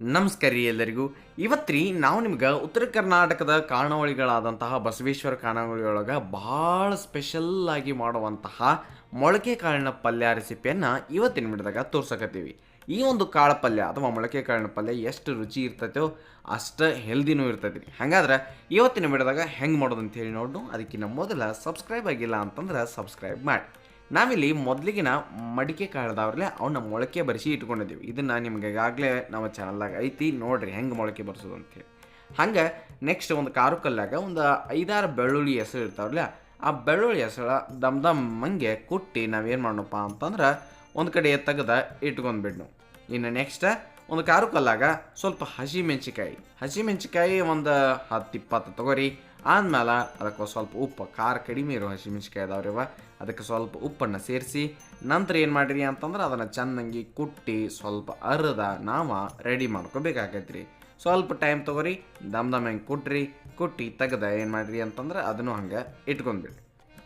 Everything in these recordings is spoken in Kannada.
ನಮಸ್ಕಾರ ರೀ ಎಲ್ಲರಿಗೂ. ಇವತ್ತ್ರಿ ನಾವು ನಿಮ್ಗೆ ಉತ್ತರ ಕರ್ನಾಟಕದ ಕಾರಣವಳಿಗಳಾದಂತಹ ಬಸವೇಶ್ವರ ಕಾರಣವಳಿಯೊಳಗೆ ಭಾಳ ಸ್ಪೆಷಲ್ ಆಗಿ ಮಾಡುವಂತಹ ಮೊಳಕೆ ಕಾಳಿನ ಪಲ್ಯ ರೆಸಿಪಿಯನ್ನು ಇವತ್ತಿನ ವಿಡಿಯೋದಾಗ ತೋರ್ಸಕತ್ತೀವಿ. ಈ ಒಂದು ಕಾಳು ಪಲ್ಯ ಅಥವಾ ಮೊಳಕೆ ಕಾಳಿನ ಪಲ್ಯ ಎಷ್ಟು ರುಚಿ ಇರ್ತೈತೋ ಅಷ್ಟು ಹೆಲ್ದಿನೂ ಇರ್ತೈತಿ ಹಾಗಾದ್ರೆ ಇವತ್ತಿನ ವಿಡಿಯೋದಾಗ ಹೆಂಗೆ ಮಾಡೋದು ಅಂತ ಹೇಳಿ ನೋಡು ಅದಕ್ಕಿಂತ ಮೊದಲ ಸಬ್ಸ್ಕ್ರೈಬ್ ಆಗಿಲ್ಲ ಅಂತಂದ್ರೆ ಸಬ್ಸ್ಕ್ರೈಬ್ ಮಾಡಿ. ನಾವಿಲ್ಲಿ ಮೊದಲಿಗಿನ ಮಡಿಕೆ ಕಾಳ್ದವ್ರಲ್ಲೇ ಅವನ್ನ ಮೊಳಕೆ ಬರೆಸಿ ಇಟ್ಕೊಂಡಿದ್ದೀವಿ. ಇದನ್ನು ನಿಮ್ಗೆ ಈಗಾಗಲೇ ನಮ್ಮ ಚಾನಲ್ದಾಗ ಐತಿ, ನೋಡ್ರಿ ಹೆಂಗೆ ಮೊಳಕೆ ಬರ್ಸೋದು ಅಂತೇಳಿ. ಹಂಗೆ ನೆಕ್ಸ್ಟ್ ಒಂದು ಕಾರು ಕಲ್ಲಾಗ ಒಂದು ಐದಾರು ಬೆಳ್ಳುಳ್ಳಿ ಹೆಸರು ಇರ್ತಾವಲ್ಲ ಆ ಬೆಳ್ಳುಳ್ಳಿ ಹೆಸರ ದಮ್ ದಮ್ ಮಂಗೆ ಕುಟ್ಟಿ ನಾವೇನು ಮಾಡೋಣಪ್ಪ ಅಂತಂದ್ರೆ ಒಂದು ಕಡೆ ತೆಗೆದ ಇಟ್ಕೊಂಡ್ಬಿಡ್ನು. ಇನ್ನು ನೆಕ್ಸ್ಟ್ ಒಂದು ಕಾರು ಕಲ್ಲಾಗ ಸ್ವಲ್ಪ ಹಸಿ ಮೆಣಸಿಕಾಯಿ ಒಂದು ಹತ್ತು ಇಪ್ಪತ್ತು ತಗೋರಿ ಆದ್ಮೇಲೆ ಅದಕ್ಕೆ ಸ್ವಲ್ಪ ಉಪ್ಪು, ಖಾರ, ಕಡಿಮೆ ಇರೋ ಹಸಿಮೆಣ್ಸಿಕಾಯಿ ಅದಾವ್ರಿವ ಅದಕ್ಕೆ ಸ್ವಲ್ಪ ಉಪ್ಪನ್ನು ಸೇರಿಸಿ, ನಂತರ ಏನು ಮಾಡಿರಿ ಅಂತಂದ್ರೆ ಅದನ್ನು ಚೆನ್ನಾಗಿ ಕುಟ್ಟಿ, ಸ್ವಲ್ಪ ಅರ್ಧ ನಾವು ರೆಡಿ ಮಾಡ್ಕೋಬೇಕಾಗೈತ್ರಿ. ಸ್ವಲ್ಪ ಟೈಮ್ ತೊಗೊರಿ, ದಮ್ ದಮ್ ಹೆಂಗೆ ಕುಟ್ರಿ, ಕುಟ್ಟಿ ತೆಗೆದ ಏನು ಮಾಡಿರಿ ಅಂತಂದ್ರೆ ಅದನ್ನು ಹಂಗೆ ಇಟ್ಕೊಂಡ್ಬಿಡಿ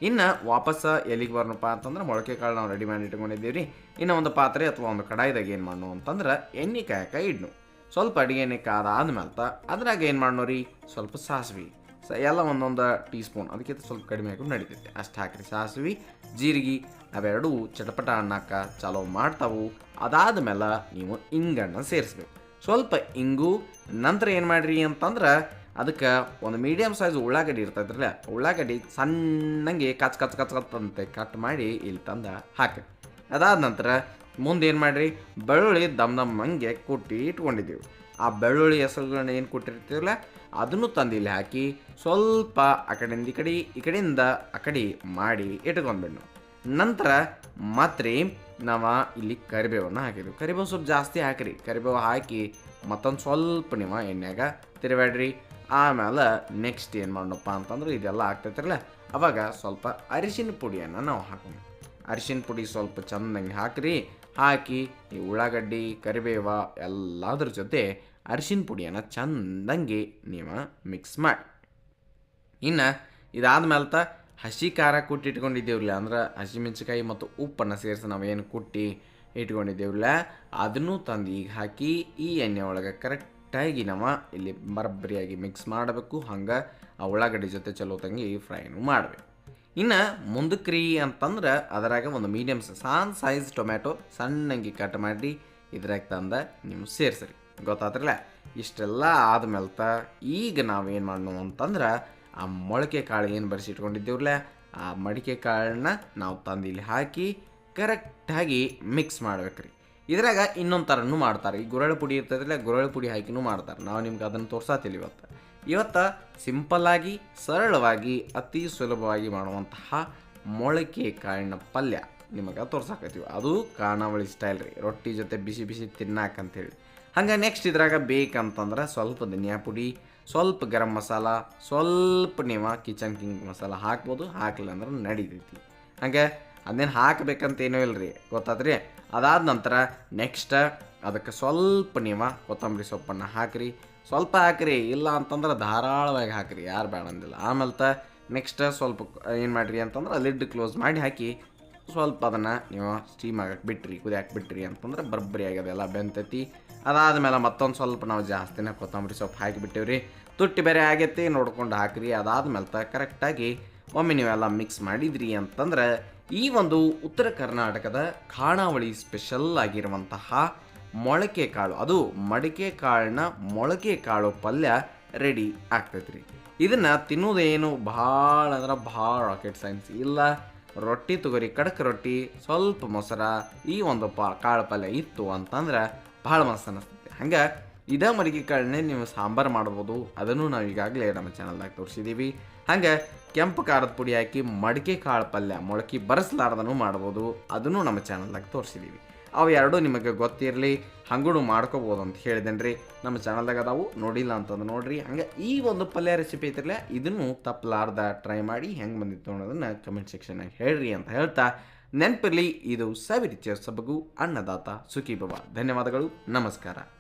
ಇನ್ನು ವಾಪಸ್ ಎಲ್ಲಿಗೆ ಬರೋಣಪ್ಪ ಅಂತಂದ್ರೆ ಮೊಳಕೆ ಕಾಳು ನಾವು ರೆಡಿ ಮಾಡಿ ಇಟ್ಕೊಂಡಿದ್ದೀವಿ ರೀ ಇನ್ನು ಒಂದು ಪಾತ್ರೆ ಅಥವಾ ಒಂದು ಕಡಾಯಿದಾಗ ಏನು ಮಾಡೋಣ ಅಂತಂದ್ರೆ ಎಣ್ಣೆ ಕಾಯಕ ಇಡ್ನು. ಸ್ವಲ್ಪ ಅಡುಗೆ ಎಣ್ಣೆ ಕಾದಾದ್ಮೇಲೆ ಅದ್ರಾಗ ಏನು ಮಾಡೋರಿ ಸ್ವಲ್ಪ ಸಾಸ್ವಿ. ಸ ಎಲ್ಲ ಒಂದೊಂದು ಟೀ ಸ್ಪೂನ್ ಅದಕ್ಕಿಂತ ಸ್ವಲ್ಪ ಕಡಿಮೆ ಹಾಕೊಂಡು ನಡೀತೈತೆ. ಅಷ್ಟು ಹಾಕಿರಿ. ಸಾಸಿವೆ, ಜೀರಿಗೆ, ಅವೆರಡೂ ಚಟಪಟ ಅನ್ನಕ್ಕ ಚಾಲೋ ಮಾಡ್ತಾವು. ಅದಾದ್ಮೇಲೆ ನೀವು ಇಂಗನ್ನು ಸೇರಿಸ್ಬೇಕು. ಸ್ವಲ್ಪ ಇಂಗು, ನಂತರ ಏನು ಮಾಡಿರಿ ಅಂತಂದ್ರೆ ಅದಕ್ಕೆ ಒಂದು ಮೀಡಿಯಮ್ ಸೈಜ್ ಉಳ್ಳಾಗಡ್ಡಿ ಇರ್ತೈತ್ರಲ್ಲ, ಉಳ್ಳಾಗಡ್ಡಿ ಸಣ್ಣಂಗೆ ಕಚ್ ಕಚ್ ಕಚ್ ಕತ್ತಂತೆ ಕಟ್ ಮಾಡಿ ಇಲ್ಲಿ ತಂದ ಹಾಕಿ ಅದಾದ ನಂತರ ಮುಂದೆ ಏನು ಮಾಡಿರಿ? ಬೆಳ್ಳುಳ್ಳಿ ದಮ್ ದಮ್ ಹಂಗೆ ಕುಟ್ಟಿ ಇಟ್ಕೊಂಡಿದ್ದೀವಿ. ಆ ಬೆಳ್ಳುಳ್ಳಿ ಹೆಸರುಗಳನ್ನ ಏನು ಕೊಟ್ಟಿರ್ತೀವಲ್ಲ, ಅದನ್ನು ತಂದು ಇಲ್ಲಿ ಹಾಕಿ ಸ್ವಲ್ಪ ಆ ಕಡೆಯಿಂದ ಈ ಕಡೆ, ಈ ಕಡೆಯಿಂದ ಆ ಕಡೆ ಮಾಡಿ ಇಟ್ಕೊಂಡ್ಬಿಡ್ನು. ನಂತರ ಮಾತ್ರೆ ನಾವು ಇಲ್ಲಿ ಕರಿಬೇವನ್ನು ಹಾಕಿದ್ವಿ. ಕರಿಬೇವು ಸ್ವಲ್ಪ ಜಾಸ್ತಿ ಹಾಕಿರಿ. ಕರಿಬೇವು ಹಾಕಿ ಮತ್ತೊಂದು ಸ್ವಲ್ಪ ನಿಮ್ಮ ಎಣ್ಣೆಗ ತಿರುವಾಡ್ರಿ ಆಮೇಲೆ ನೆಕ್ಸ್ಟ್ ಏನು ಮಾಡೋಣಪ್ಪ ಅಂತಂದ್ರೆ ಇದೆಲ್ಲ ಆಗ್ತೈತಿರಲ್ಲ ಅವಾಗ ಸ್ವಲ್ಪ ಅರಿಶಿನ ಪುಡಿಯನ್ನು ನಾವು ಹಾಕೋಣ. ಅರಿಶಿನ ಪುಡಿ ಸ್ವಲ್ಪ ಚೆಂದಂಗೆ ಹಾಕಿರಿ. ಹಾಕಿ, ಈ ಉಳ್ಳಾಗಡ್ಡಿ, ಕರಿಬೇವ ಎಲ್ಲದರ ಜೊತೆ ಅರಿಶಿನ ಪುಡಿಯನ್ನು ಚೆಂದಂಗೆ ನೀವು ಮಿಕ್ಸ್ ಮಾಡಿ. ಇನ್ನು ಇದಾದ್ಮೇಲೆ ತ ಹಸಿ ಖಾರ ಕುಟ್ಟಿ ಇಟ್ಕೊಂಡಿದ್ದೇವ್ರಲ್ಲ, ಅಂದ್ರೆ ಹಸಿಮೆಣಸಿಕಾಯಿ ಮತ್ತು ಉಪ್ಪನ್ನು ಸೇರಿಸಿ ನಾವೇನು ಕುಟ್ಟಿ ಇಟ್ಕೊಂಡಿದ್ದೇವ್ರಲ್ಲ, ಅದನ್ನು ತಂದು ಈಗ ಹಾಕಿ ಈ ಎಣ್ಣೆ ಒಳಗೆ ಕರೆಕ್ಟಾಗಿ ನಾವು ಇಲ್ಲಿ ಬರಬ್ಬರಿಯಾಗಿ ಮಿಕ್ಸ್ ಮಾಡಬೇಕು. ಹಂಗೆ ಆ ಉಳ್ಳಾಗಡ್ಡಿ ಜೊತೆ ಚಲೋ ತಂಗಿ ಫ್ರೈನು ಮಾಡಬೇಕು. ಇನ್ನು ಮುಂದಕ್ಕೆ ರೀ ಅಂತಂದ್ರೆ ಅದರಾಗ ಒಂದು ಮೀಡಿಯಮ್ ಸಣ್ಣ ಸೈಜ್ ಟೊಮ್ಯಾಟೊ ಸಣ್ಣಂಗೆ ಕಟ್ ಮಾಡಿ ಇದ್ರಾಗ ತಂದ ನೀವು ಸೇರಿಸ್ರಿ. ಗೊತ್ತಾತ್ರಲ್ಲ? ಇಷ್ಟೆಲ್ಲ ಆದ್ಮೇಲೆ ತ ಈಗ ನಾವೇನು ಮಾಡೋಣ ಅಂತಂದ್ರೆ ಆ ಮೊಳಕೆ ಕಾಳು ಏನು ಬರೆಸಿ ಇಟ್ಕೊಂಡಿದ್ದೇವ್ರಲ್ಲ, ಆ ಮಡಿಕೆ ಕಾಳನ್ನ ನಾವು ತಂದು ಇಲ್ಲಿ ಹಾಕಿ ಕರೆಕ್ಟಾಗಿ ಮಿಕ್ಸ್ ಮಾಡ್ಬೇಕ್ರಿ. ಇದ್ರಾಗ ಇನ್ನೊಂದು ಥರನೂ ಮಾಡ್ತಾರೆ ಈ ಗುರಳ ಪುಡಿ ಇರ್ತದಲ್ಲ ಗುರಳ ಪುಡಿ ಹಾಕಿನೂ ಮಾಡ್ತಾರೆ. ನಾವು ನಿಮ್ಗೆ ಅದನ್ನು ತೋರ್ಸಾತಿಲ್ಲ ಇವತ್ತು. ಇವತ್ತು ಸಿಂಪಲ್ಲಾಗಿ ಸರಳವಾಗಿ, ಅತಿ ಸುಲಭವಾಗಿ ಮಾಡುವಂತಹ ಮೊಳಕೆ ಕಾಳಿನ ಪಲ್ಯ ನಿಮಗೆ ತೋರ್ಸಾಕತ್ತೀವಿ. ಅದು ಖಾನಾವಳಿ ಸ್ಟೈಲ್ ರೀ. ರೊಟ್ಟಿ ಜೊತೆ ಬಿಸಿ ಬಿಸಿ ತಿನ್ನಾಕಂತೇಳಿ. ಹಂಗೆ ನೆಕ್ಸ್ಟ್ ಇದ್ರಾಗ ಬೇಕಂತಂದ್ರೆ ಸ್ವಲ್ಪ ಧನಿಯಾ ಪುಡಿ, ಸ್ವಲ್ಪ ಗರಂ ಮಸಾಲ, ಸ್ವಲ್ಪ ನೀವು ಕಿಚನ್ ಕಿಂಗ್ ಮಸಾಲ ಹಾಕ್ಬೋದು. ಹಾಕಲಿಲ್ಲ ಅಂದ್ರೆ ನಡೀತೈತಿ. ಹಂಗೆ ಅದೇನು ಹಾಕ್ಬೇಕಂತ ಏನೂ ಇಲ್ಲ ರೀ ಗೊತ್ತಾದ್ರಿ ಅದಾದ ನಂತರ ನೆಕ್ಸ್ಟ್ ಅದಕ್ಕೆ ಸ್ವಲ್ಪ ನೀವು ಕೊತ್ತಂಬರಿ ಸೊಪ್ಪನ್ನು ಹಾಕಿರಿ. ಸ್ವಲ್ಪ ಹಾಕಿರಿ, ಇಲ್ಲ ಅಂತಂದ್ರೆ ಧಾರಾಳವಾಗಿ ಹಾಕಿರಿ, ಯಾರು ಬೇಡ ಅಂದಿಲ್ಲ. ಆಮೇಲೆ ತ ನೆಕ್ಸ್ಟ್ ಸ್ವಲ್ಪ ಏನು ಮಾಡಿರಿ ಅಂತಂದ್ರೆ ಲಿಡ್ ಕ್ಲೋಸ್ ಮಾಡಿ ಹಾಕಿ, ಸ್ವಲ್ಪ ಅದನ್ನು ನೀವು ಸ್ಟೀಮ್ ಆಗಕ್ಕೆ ಬಿಟ್ರಿ, ಕುದಿಯಾಕೆ ಬಿಟ್ರಿ ಅಂತಂದ್ರೆ ಬರ್ಬರಿ ಆಗ್ಯದೆಲ್ಲ ಬೆಂತೈತಿ. ಅದಾದ್ಮೇಲೆ ಮತ್ತೊಂದು ಸ್ವಲ್ಪ ನಾವು ಜಾಸ್ತಿನೇ ಕೊತ್ತಂಬರಿ ಸೊಪ್ಪು ಹಾಕಿಬಿಟ್ಟಿವ್ರಿ ತುಟ್ಟಿ ಬೇರೆ ಆಗೈತಿ, ನೋಡ್ಕೊಂಡು ಹಾಕಿರಿ. ಅದಾದ್ಮೇಲೆ ತ ಕರೆಕ್ಟಾಗಿ ಒಮ್ಮೆ ನೀವೆಲ್ಲ ಮಿಕ್ಸ್ ಮಾಡಿದ್ರಿ ಅಂತಂದ್ರೆ ಈ ಒಂದು ಉತ್ತರ ಕರ್ನಾಟಕದ ಖಾನಾವಳಿ ಸ್ಪೆಷಲ್ ಆಗಿರುವಂತಹ ಮೊಳಕೆ ಕಾಳು. ಅದು ಮಡಿಕೆ ಕಾಳಿನ ಮೊಳಕೆ ಕಾಳು ಪಲ್ಯ ರೆಡಿ ಆಗ್ತೈತ್ರಿ. ಇದನ್ನು ತಿನ್ನೋದೇನು ಭಾಳ ಅಂದ್ರೆ ಭಾಳ ರಾಕೆಟ್ ಸೈನ್ಸ್ ಇಲ್ಲ, ರೊಟ್ಟಿ ತೊಗರಿ, ಕಡಕ್ ರೊಟ್ಟಿ, ಸ್ವಲ್ಪ ಮೊಸರ, ಈ ಒಂದು ಪ, ಕಾಳು ಪಲ್ಯ ಇತ್ತು ಅಂತಂದ್ರೆ ಭಾಳ ಮಸ್ತ್ ಅನಿಸ್ತೈತಿ. ಹಂಗೆ ಇದೇ ಮಡಿಕೆ ಕಾಳನ್ನೇ ನೀವು ಸಾಂಬಾರು ಮಾಡ್ಬೋದು. ಅದನ್ನು ನಾವು ಈಗಾಗಲೇ ನಮ್ಮ ಚಾನಲ್ದಾಗ ತೋರಿಸಿದ್ದೀವಿ ಹಂಗೆ ಕೆಂಪು ಖಾರದ ಪುಡಿ ಹಾಕಿ ಮಡಿಕೆ ಕಾಳು ಪಲ್ಯ ಮೊಳಕೆ ಬರೆಸಲಾರ್ದನೂ ಮಾಡ್ಬೋದು. ಅದನ್ನು ನಮ್ಮ ಚಾನಲ್ದಾಗ ತೋರಿಸಿದ್ದೀವಿ ಅವು ಎರಡೂ ನಿಮಗೆ ಗೊತ್ತಿರಲಿ ಹಂಗೂ ಮಾಡ್ಕೋಬೋದು ಅಂತ ಹೇಳಿದೇನೆ ರೀ ನಮ್ಮ ಚಾನಲ್ದಾಗ ಅದಾವು, ನೋಡಿಲ್ಲ ಅಂತಂದು ನೋಡ್ರಿ. ಹಂಗೆ ಈ ಒಂದು ಪಲ್ಯ ರೆಸಿಪಿ ಐತಿರಲ್ಲ ಇದನ್ನು ತಪ್ಪಲಾರ್ದ ಟ್ರೈ ಮಾಡಿ ಹೆಂಗೆ ಬಂದಿತ್ತು ಅನ್ನೋದನ್ನು ಕಮೆಂಟ್ ಸೆಕ್ಷನ್ನಾಗ ಹೇಳ್ರಿ ಅಂತ ಹೇಳ್ತಾ, ನೆನಪಿರಲಿ, ಇದು ಸವಿರಿಚರ್ ಸಬಗು, ಅನ್ನದಾತ ಸುಖಿ ಭವ ಧನ್ಯವಾದಗಳು, ನಮಸ್ಕಾರ.